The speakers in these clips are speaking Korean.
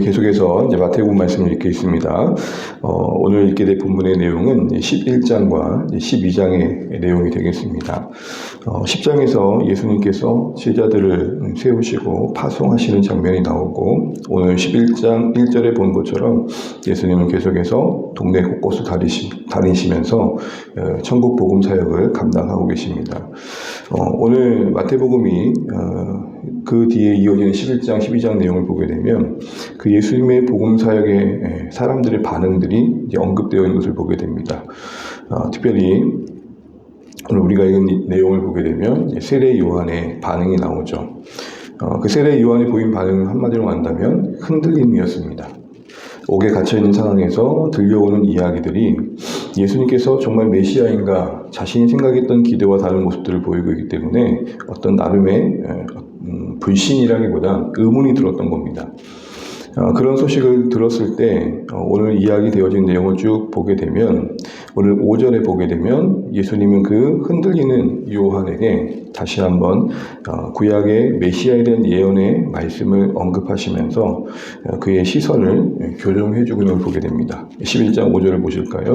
우리 계속해서 이제 마태복음 말씀을 읽겠습니다. 어, 오늘 읽게 될 본문의 내용은 11장과 12장의 내용이 되겠습니다. 어, 10장에서 예수님께서 제자들을 세우시고 파송하시는 장면이 나오고 오늘 11장 1절에 본 것처럼 예수님은 계속해서 동네 곳곳을 다니시, 다니시면서 어, 천국 복음 사역을 감당하고 계십니다. 어, 오늘 마태복음이 어, 그 뒤에 이어지는 11장, 12장 내용을 보게 되면 그 예수님의 복음 사역의 사람들의 반응들이 언급되어 있는 것을 보게 됩니다. 어, 특별히 오늘 우리가 읽은 내용을 보게 되면 세례 요한의 반응이 나오죠. 어, 그 세례 요한이 보인 반응은 한마디로 한다면 흔들림이었습니다. 옥에 갇혀 있는 상황에서 들려오는 이야기들이 예수님께서 정말 메시아인가 자신이 생각했던 기대와 다른 모습들을 보이고 있기 때문에 어떤 나름의 음, 불신이라기보다 의문이 들었던 겁니다. 어, 그런 소식을 들었을 때 어, 오늘 이야기 되어진 내용을 쭉 보게 되면 오늘 5절에 보게 되면 예수님은 그 흔들리는 요한에게 다시 한번 어, 구약의 메시아에 대한 예언의 말씀을 언급하시면서 어, 그의 시선을 교정해 주고 있는 걸 보게 됩니다. 11장 5절을 보실까요?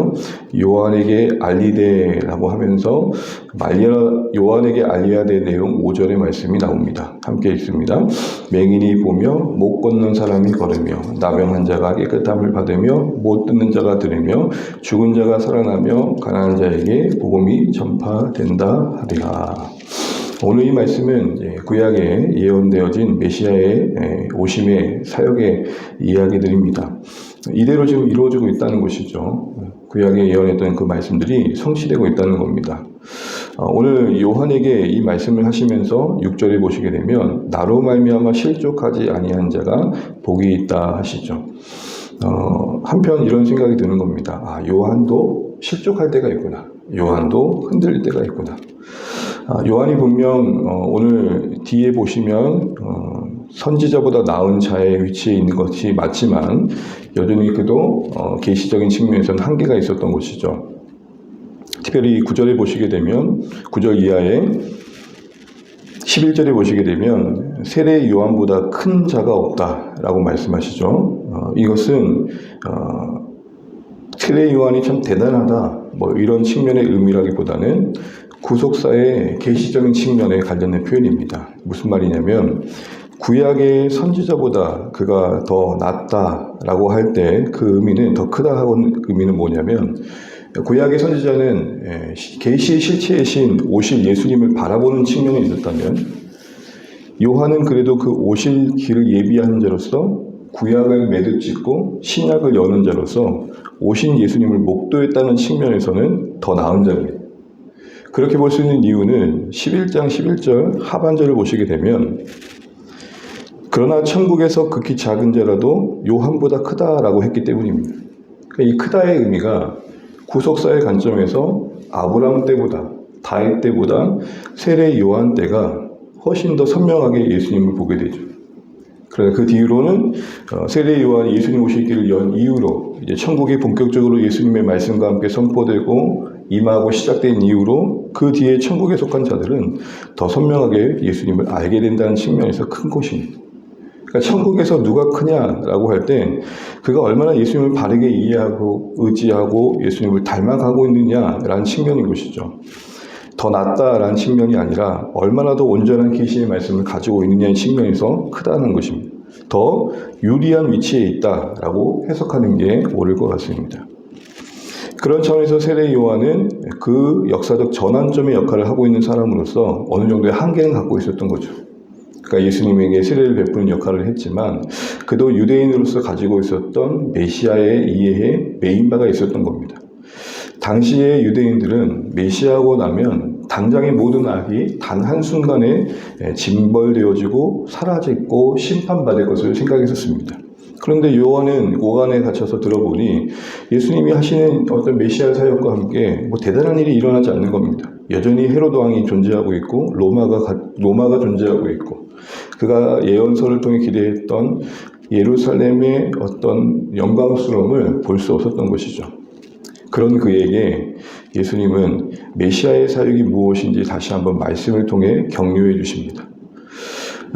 요한에게 알리되라고 하면서 말리아 요한에게 될 내용 5절의 말씀이 나옵니다. 함께 읽습니다. 맹인이 보며 못 걷는 사람이 걸으며 나병한 자가 깨끗함을 받으며 못 듣는 자가 들으며 죽은 자가 살아나며 가난한 자에게 복음이 전파된다 하리라. 오늘 이 말씀은 구약에 예언되어진 메시아의 오심의 사역의 이야기들입니다. 이대로 지금 이루어지고 있다는 것이죠. 구약에 예언했던 그 말씀들이 성취되고 있다는 겁니다. 어, 오늘 요한에게 이 말씀을 하시면서 6절에 보시게 되면 나로 말미암아 실족하지 아니한 자가 복이 있다 하시죠. 어, 한편 이런 생각이 드는 겁니다. 아, 요한도 실족할 때가 있구나. 요한도 흔들릴 때가 있구나. 아, 요한이 분명 어, 오늘 뒤에 보시면 어, 선지자보다 나은 자의 위치에 있는 것이 맞지만 여전히 그도 어, 계시적인 측면에서는 한계가 있었던 것이죠. 특별히 9절에 보시게 되면 9절 이하에 11절에 보시게 되면 세례 요한보다 큰 자가 없다라고 말씀하시죠. 어, 이것은 어, 세례 요한이 참 대단하다 뭐 이런 측면의 의미라기보다는 구속사의 계시적인 측면에 관련된 표현입니다. 무슨 말이냐면 구약의 선지자보다 그가 더 낫다라고 할 때 그 의미는 더 크다 하고 의미는 뭐냐면 구약의 선지자는 예, 계시의 실체의 신 오실 예수님을 바라보는 측면이 있었다면 요한은 그래도 그 오실 길을 예비하는 자로서 구약을 매듭 짓고 신약을 여는 자로서 오신 예수님을 목도했다는 측면에서는 더 나은 자입니다. 그렇게 볼 수 있는 이유는 11장 11절 하반절을 보시게 되면 그러나 천국에서 극히 작은 자라도 요한보다 크다라고 했기 때문입니다. 그러니까 이 크다의 의미가 구속사의 관점에서 아브라함 때보다 다윗 때보다 세례 요한 때가 훨씬 더 선명하게 예수님을 보게 되죠. 그러나 그 뒤로는 어, 세례 요한이 예수님 길을 연 이후로 이제 천국이 본격적으로 예수님의 말씀과 함께 선포되고 임하고 시작된 이후로 그 뒤에 천국에 속한 자들은 더 선명하게 예수님을 알게 된다는 측면에서 큰 것입니다. 그러니까 천국에서 누가 크냐라고 할 때 그가 얼마나 예수님을 바르게 이해하고 의지하고 예수님을 닮아가고 있느냐라는 측면인 것이죠. 더 낫다라는 측면이 아니라 얼마나 더 온전한 계시의 말씀을 가지고 있느냐의 측면에서 크다는 것입니다. 더 유리한 위치에 있다라고 해석하는 게 옳을 것 같습니다. 그런 차원에서 세례 요한은 그 역사적 전환점의 역할을 하고 있는 사람으로서 어느 정도의 한계는 갖고 있었던 거죠. 그러니까 예수님에게 세례를 베푸는 역할을 했지만 그도 유대인으로서 가지고 있었던 메시아의 이해에 메인바가 있었던 겁니다. 당시의 유대인들은 메시아고 나면 당장의 모든 악이 단 한순간에 징벌되어지고 사라지고 심판받을 것을 생각했었습니다. 그런데 요한은 오간에 갇혀서 들어보니 예수님이 하시는 어떤 메시아 사역과 함께 뭐 대단한 일이 일어나지 않는 겁니다. 여전히 헤로드 왕이 존재하고 있고 로마가 로마가 존재하고 있고 그가 예언서를 통해 기대했던 예루살렘의 어떤 영광스러움을 볼 수 없었던 것이죠. 그런 그에게 예수님은 메시아의 사역이 무엇인지 다시 한번 말씀을 통해 격려해 주십니다.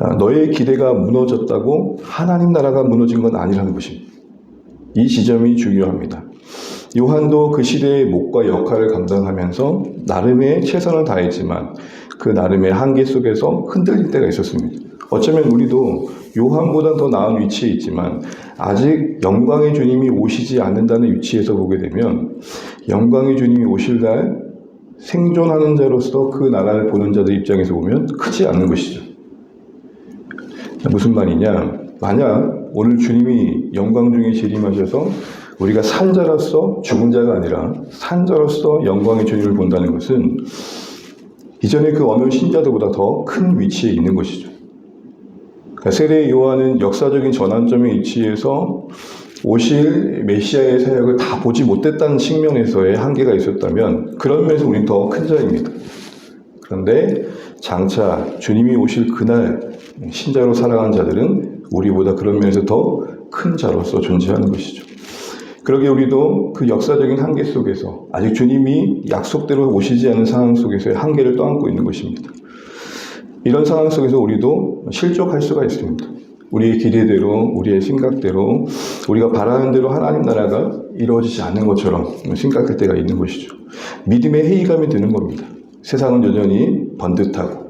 아, 너의 기대가 무너졌다고 하나님 나라가 무너진 건 아니라는 것입니다. 이 지점이 중요합니다. 요한도 그 시대의 목과 역할을 감당하면서 나름의 최선을 다했지만 그 나름의 한계 속에서 흔들릴 때가 있었습니다. 어쩌면 우리도 요한보다 더 나은 위치에 있지만 아직 영광의 주님이 오시지 않는다는 위치에서 보게 되면 영광의 주님이 오실 날 생존하는 자로서 그 나라를 보는 자들 입장에서 보면 크지 않는 것이죠. 무슨 말이냐? 만약 오늘 주님이 영광 중에 재림하셔서 우리가 산자로서 죽은 자가 아니라 산자로서 영광의 주님을 본다는 것은 이전에 그 어느 신자들보다 더 큰 위치에 있는 것이죠. 그러니까 세례 요한은 역사적인 전환점의 위치에서 오실 메시아의 사역을 다 보지 못했다는 측면에서의 한계가 있었다면 그런 면에서 우리는 더큰 자입니다. 그런데 장차 주님이 오실 그날 신자로 살아간 자들은 우리보다 그런 면에서 더 큰 자로서 존재하는 것이죠. 그러게 우리도 그 역사적인 한계 속에서 아직 주님이 약속대로 오시지 않은 상황 속에서의 한계를 떠안고 있는 것입니다. 이런 상황 속에서 우리도 실족할 수가 있습니다. 우리의 기대대로, 우리의 생각대로, 우리가 바라는 대로 하나님 나라가 이루어지지 않는 것처럼 생각할 때가 있는 것이죠. 믿음의 회의감이 드는 겁니다. 세상은 여전히 번듯하고,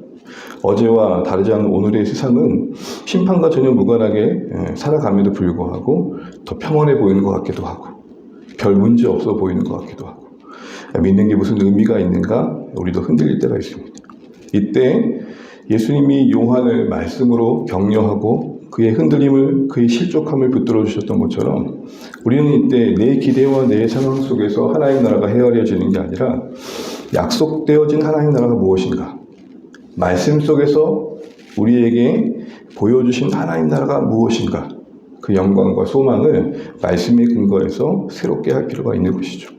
어제와 다르지 않은 오늘의 세상은 심판과 전혀 무관하게 예, 살아감에도 불구하고 더 평온해 보이는 것 같기도 하고, 별 문제 없어 보이는 것 같기도 하고, 믿는 게 무슨 의미가 있는가? 우리도 흔들릴 때가 있습니다. 이때 예수님이 요한을 말씀으로 격려하고 그의 흔들림을, 그의 실족함을 붙들어 주셨던 것처럼 우리는 이때 내 기대와 내 상황 속에서 하나님 나라가 헤아려지는 게 아니라 약속되어진 하나님 나라가 무엇인가? 말씀 속에서 우리에게 보여주신 하나님 나라가 무엇인가? 그 영광과 소망을 말씀의 근거에서 새롭게 할 필요가 있는 것이죠.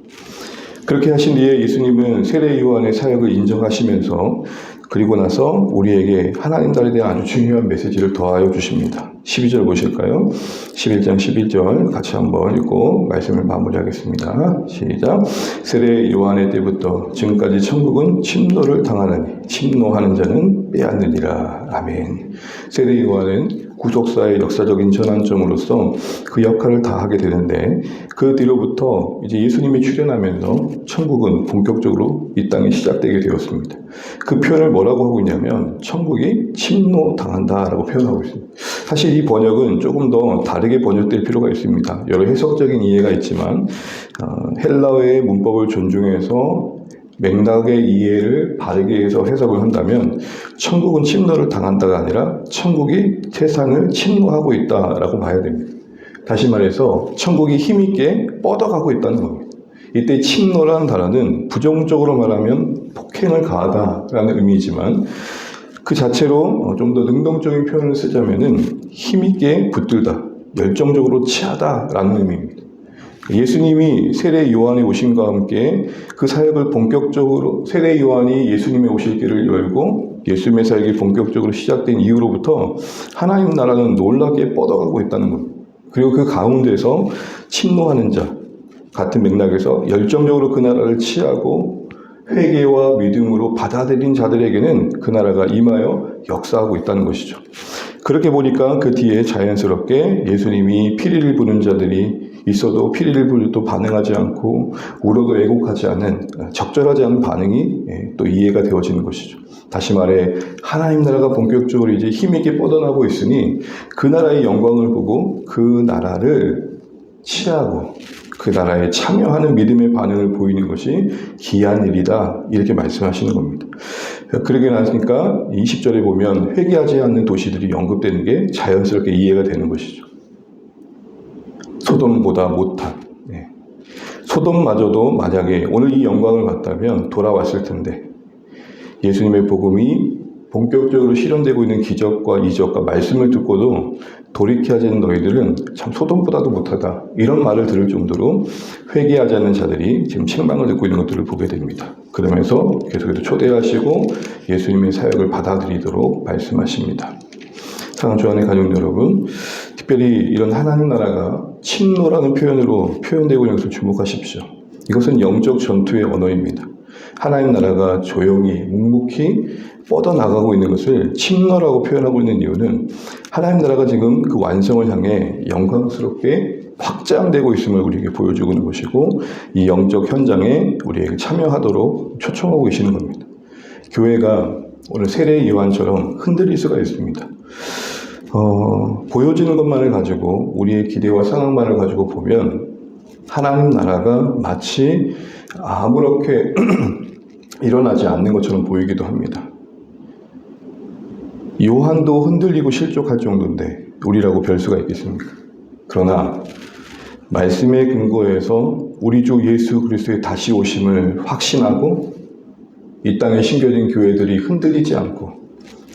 그렇게 하신 뒤에 예수님은 세례 요한의 사역을 인정하시면서 그리고 나서 우리에게 하나님 나라에 대한 아주 중요한 메시지를 더하여 주십니다. 12절 보실까요? 11장 11절 같이 한번 읽고 말씀을 마무리하겠습니다. 시작. 세례 요한의 때부터 지금까지 천국은 침노를 당하느니 침노하는 자는 빼앗느니라. 아멘. 세례 요한은 구속사의 역사적인 전환점으로서 그 역할을 다 하게 되는데 그 뒤로부터 이제 예수님이 출현하면서 천국은 본격적으로 이 땅에 시작되게 되었습니다. 그 표현을 뭐라고 하고 있냐면 천국이 침노당한다라고 표현하고 있습니다. 사실 이 번역은 조금 더 다르게 번역될 필요가 있습니다. 여러 해석적인 이해가 있지만 어, 헬라어의 문법을 존중해서 맥락의 이해를 바르게 해서 해석을 한다면 천국은 침노를 당한다가 아니라 천국이 세상을 침노하고 있다라고 봐야 됩니다. 다시 말해서 천국이 힘있게 뻗어가고 있다는 겁니다. 이때 침노라는 단어는 부정적으로 말하면 폭행을 가하다라는 의미지만 그 자체로 좀 더 능동적인 표현을 쓰자면은 힘있게 붙들다, 열정적으로 취하다라는 의미입니다. 예수님이 세례 요한의 오심과 함께 그 사역을 본격적으로 세례 요한이 예수님의 오실 길을 열고 예수님의 사역이 본격적으로 시작된 이후로부터 하나님 나라는 놀랍게 뻗어가고 있다는 겁니다. 그리고 그 가운데서 침노하는 자 같은 맥락에서 열정적으로 그 나라를 취하고 회개와 믿음으로 받아들인 자들에게는 그 나라가 임하여 역사하고 있다는 것이죠. 그렇게 보니까 그 뒤에 자연스럽게 예수님이 피리를 부는 자들이 있어도 피리를 불도 반응하지 않고 울어도 애곡하지 않는 적절하지 않은 반응이 예, 또 이해가 되어지는 것이죠. 다시 말해 하나님 나라가 본격적으로 이제 힘있게 뻗어나고 있으니 그 나라의 영광을 보고 그 나라를 취하고 그 나라에 참여하는 믿음의 반응을 보이는 것이 기한 일이다 이렇게 말씀하시는 겁니다. 그러게 나니까 20절에 보면 회개하지 않는 도시들이 언급되는 게 자연스럽게 이해가 되는 것이죠. 소돔보다 못한. 네. 소돔마저도 만약에 오늘 이 영광을 받다면 돌아왔을 텐데 예수님의 복음이 본격적으로 실현되고 있는 기적과 이적과 말씀을 듣고도 돌이켜지 않는 너희들은 참 소돔보다도 못하다. 이런 말을 들을 정도로 회개하지 않는 자들이 지금 책망을 듣고 있는 것들을 보게 됩니다. 그러면서 계속해서 초대하시고 예수님의 사역을 받아들이도록 말씀하십니다. 사랑하는 주안의 가족 여러분, 특별히 이런 하나님 나라가 침노라는 표현으로 표현되고 있는 것을 주목하십시오. 이것은 영적 전투의 언어입니다. 하나님 나라가 조용히 묵묵히 뻗어나가고 있는 것을 침노라고 표현하고 있는 이유는 하나님 나라가 지금 그 완성을 향해 영광스럽게 확장되고 있음을 우리에게 보여주고 있는 것이고 이 영적 현장에 우리에게 참여하도록 초청하고 계시는 겁니다. 교회가 오늘 세례 요한처럼 흔들릴 수가 있습니다. 어, 보여지는 것만을 가지고 우리의 기대와 상황만을 가지고 보면 하나님 나라가 마치 아무렇게 일어나지 않는 것처럼 보이기도 합니다. 요한도 흔들리고 실족할 정도인데 우리라고 별 수가 있겠습니까? 그러나 말씀의 근거에서 우리 주 예수 그리스도의 다시 오심을 확신하고 이 땅에 심겨진 교회들이 흔들리지 않고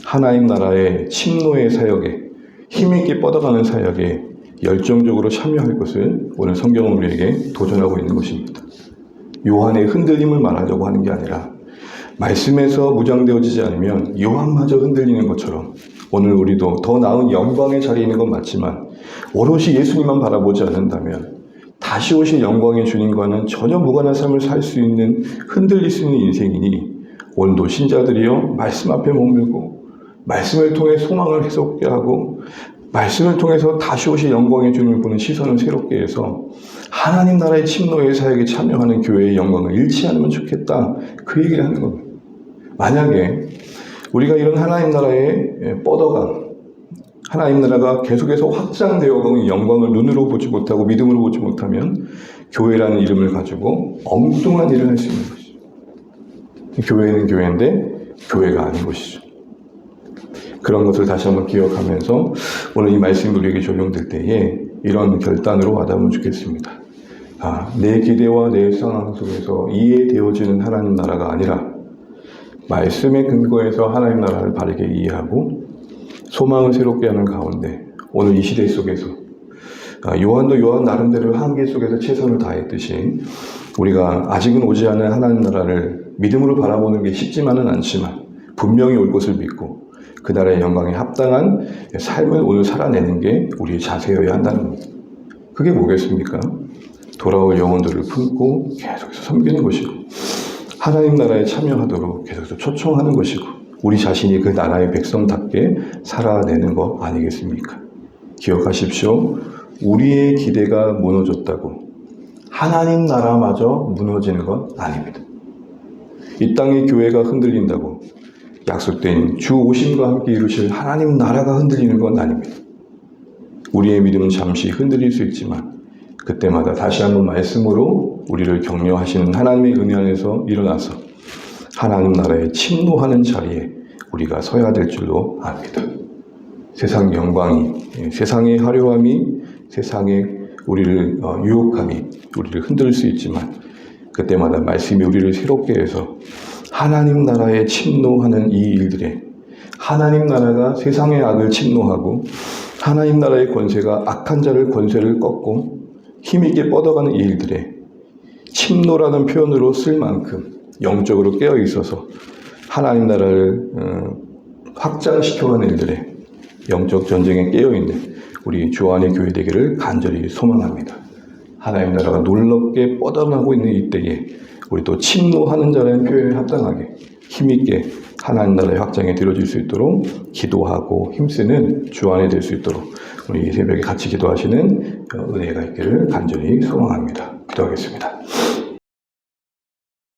하나님 나라의 침노의 사역에 힘있게 뻗어가는 사역에 열정적으로 참여할 것을 오늘 성경은 우리에게 도전하고 있는 것입니다. 요한의 흔들림을 말하려고 하는 게 아니라 말씀에서 무장되어지지 않으면 요한마저 흔들리는 것처럼 오늘 우리도 더 나은 영광의 자리에 있는 건 맞지만 오롯이 예수님만 바라보지 않는다면 다시 오실 영광의 주님과는 전혀 무관한 삶을 살 수 있는 흔들릴 수 있는 인생이니 오늘도 신자들이여 말씀 앞에 머물고 말씀을 통해 소망을 해석게 하고 말씀을 통해서 다시 오실 영광의 주님을 보는 시선을 새롭게 해서 하나님 나라의 침노의 사역에 참여하는 교회의 영광을 잃지 않으면 좋겠다. 그 얘기를 하는 겁니다. 만약에 우리가 이런 하나님 나라에 뻗어간 하나님 나라가 계속해서 확장되어 가는 영광을 눈으로 보지 못하고 믿음으로 보지 못하면 교회라는 이름을 가지고 엉뚱한 일을 할 수 있는 것이죠. 교회는 교회인데 교회가 아닌 것이죠. 그런 것을 다시 한번 기억하면서 오늘 이 말씀이 우리에게 적용될 때에 이런 결단으로 와닿으면 좋겠습니다. 아, 내 기대와 내 상황 속에서 이해되어지는 하나님 나라가 아니라 말씀의 근거에서 하나님 나라를 바르게 이해하고 소망을 새롭게 하는 가운데 오늘 이 시대 속에서 아, 요한도 요한 나름대로 한계 속에서 최선을 다했듯이 우리가 아직은 오지 않은 하나님 나라를 믿음으로 바라보는 게 쉽지만은 않지만 분명히 올 것을 믿고 그 나라의 영광에 합당한 삶을 오늘 살아내는 게 우리의 자세여야 한다는 겁니다. 그게 뭐겠습니까? 돌아올 영혼들을 품고 계속해서 섬기는 것이고 하나님 나라에 참여하도록 계속해서 초청하는 것이고 우리 자신이 그 나라의 백성답게 살아내는 거 아니겠습니까? 기억하십시오. 우리의 기대가 무너졌다고 하나님 나라마저 무너지는 건 아닙니다. 이 땅의 교회가 흔들린다고 약속된 주 오심과 함께 이루실 하나님 나라가 흔들리는 건 아닙니다. 우리의 믿음은 잠시 흔들릴 수 있지만 그때마다 다시 한번 말씀으로 우리를 격려하시는 하나님의 은혜 안에서 일어나서 하나님 나라에 침노하는 자리에 우리가 서야 될 줄로 압니다. 세상 영광이, 예, 세상의 화려함이, 세상의 우리를 어, 유혹함이 우리를 흔들 수 있지만 그때마다 말씀이 우리를 새롭게 해서 하나님 나라에 침노하는 이 일들에 하나님 나라가 세상의 악을 침노하고 하나님 나라의 권세가 악한 자를 권세를 꺾고 힘있게 뻗어가는 이 일들에 침노라는 표현으로 쓸 만큼 영적으로 깨어 있어서 하나님 나라를 어, 확장시켜가는 일들에 영적 전쟁에 깨어 있는 우리 주 안의 교회 되기를 간절히 소망합니다. 하나님 나라가 놀랍게 뻗어나고 있는 이때에 우리 또 침노하는 자라는 표현에 합당하게 힘있게 하나님 나라의 확장에 들어질 수 있도록 기도하고 힘쓰는 주 안에 될수 있도록 우리 새벽에 같이 기도하시는 은혜가 있기를 간절히 소망합니다. 기도하겠습니다.